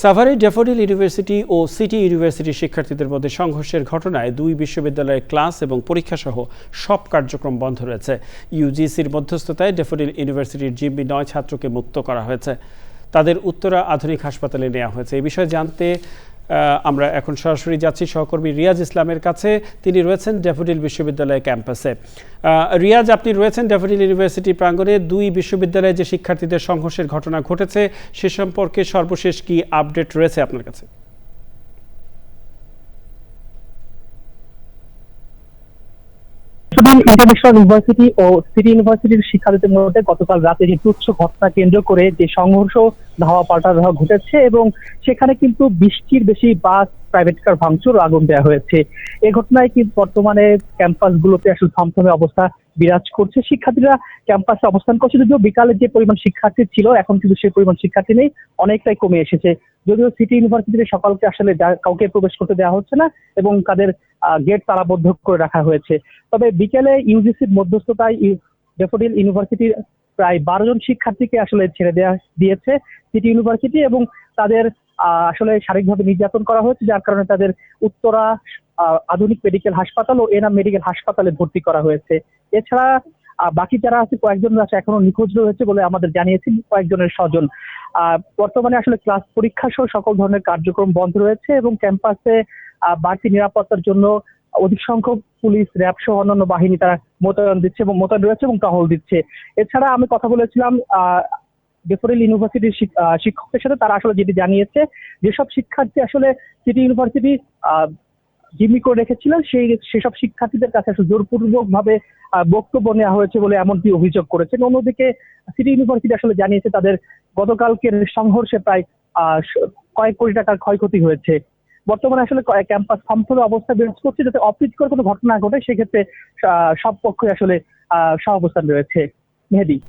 সাভারে daffodil university ও city ইউনিভার্সিটির শিক্ষার্থীদের মধ্যে সংঘর্ষের ঘটনায় দুই বিশ্ববিদ্যালয়ের ক্লাস এবং পরীক্ষা সহ সব কার্যক্রম বন্ধ রয়েছে। ইউজিসির মধ্যস্থতায় ড্যাফোডিল ইউনিভার্সিটির জিম্মি নয় ছাত্রকে মুক্ত করা হয়েছে। তাদের উত্তরা আধুনিক হাসপাতালে নেওয়া হয়েছে। এ বিষয়ে জানতে আমরা এখন সরাসরি যাচ্ছি সহকর্মী রিয়াজ ইসলামের কাছে। তিনি রয়েছেন ড্যাফোডিল বিশ্ববিদ্যালয় ক্যাম্পাসে। রিয়াজ, আপনি রয়েছেন ড্যাফোডিল ইউনিভার্সিটি প্রাঙ্গণে। দুই বিশ্ববিদ্যালয়ে যে শিক্ষার্থীদের সংঘর্ষের ঘটনা ঘটেছে, সে সম্পর্কে সর্বশেষ কি আপডেট রয়েছে আপনার কাছে? ইন্টারন্যাশনাল ইউনিভার্সিটি ও সিটি ইউনিভার্সিটির শিক্ষার্থীদের মধ্যে গতকাল রাতে যে তুচ্ছ ঘটনা কেন্দ্র করে যে সংঘর্ষ, ধাওয়া পাল্টা ধাওয়া ঘটেছে এবং সেখানে কিন্তু বৃষ্টির বেশি বাস প্রাইভেট কার ভাঙচুর আগুন দেওয়া হয়েছে। এ ঘটনায় কিন্তু বর্তমানে ক্যাম্পাস গুলোতে আসলে থমথমে অবস্থা বিরাজ করছে। শিক্ষার্থীরা ক্যাম্পাসে অবস্থান করছে। যদিও বিকালে যে পরিমাণ শিক্ষার্থী ছিল, এখন কিন্তু সেই পরিমাণ শিক্ষার্থী নেই। অনেকটাই কমে এসেছে। যদিও সিটি ইউনিভার্সিটিতে সকালকে আসলে কাউকে প্রবেশ করতে দেওয়া হচ্ছে না এবং তাদের গেট তালাবদ্ধ করে রাখা হয়েছে। তবে বিকেলে ইউজিসির মধ্যস্থতায় ড্যাফোডিল ইউনিভার্সিটির প্রায় বারো জন শিক্ষার্থীকে আসলে ছেড়ে দেওয়া দিয়েছে সিটি ইউনিভার্সিটি এবং তাদের আসলে শারীরিকভাবে নির্যাতন করা হয়েছে, যার কারণে তাদের উত্তরা আধুনিক মেডিকেল হাসপাতাল ও এনাম মেডিকেল হাসপাতালে ভর্তি করা হয়েছে। এছাড়া বাকি যারা আছে কয়েকজন আছে এখনও নিখোঁজ রয়েছে বলে আমাদের জানিয়েছেন কয়েকজনের স্বজন। বর্তমানে আসলে ক্লাস পরীক্ষা সহ সকল ধরনের কার্যক্রম বন্ধ রয়েছে এবং ক্যাম্পাসে বাড়তি নিরাপত্তার জন্য অধিক সংখ্যক পুলিশ র্যাব সহ অন্যান্য বাহিনী তারা মোতায়েন দিচ্ছে এবং মোতায়েন রয়েছে এবং টহল দিচ্ছে। এছাড়া আমি কথা বলেছিলাম আহ, ডেফোরেল ইউনিভার্সিটির শিক্ষকদের সাথে তারা আসলে যেটি জানিয়েছে যেসব শিক্ষার্থী আসলে সিটি ইউনিভার্সিটি জিম্মি করে রেখেছিলেন সেই সেসব শিক্ষার্থীদের কাছে জোরপূর্বক ভাবে বক্তব্য নেওয়া হয়েছে বলে এমনটি অভিযোগ করেছেন। অন্যদিকে সিটি ইউনিভার্সিটি আসলে জানিয়েছে তাদের গতকালকের সংঘর্ষে প্রায় কয়েক কোটি টাকার ক্ষয়ক্ষতি হয়েছে। বর্তমানে আসলে ক্যাম্পাস থমথমে অবস্থা বিরাজ করছে যাতে অপ্রীতিকর কোনো ঘটনা ঘটে সেক্ষেত্রে সব পক্ষই আসলে আহ, সহাবস্থান রয়েছে। মেহেদি।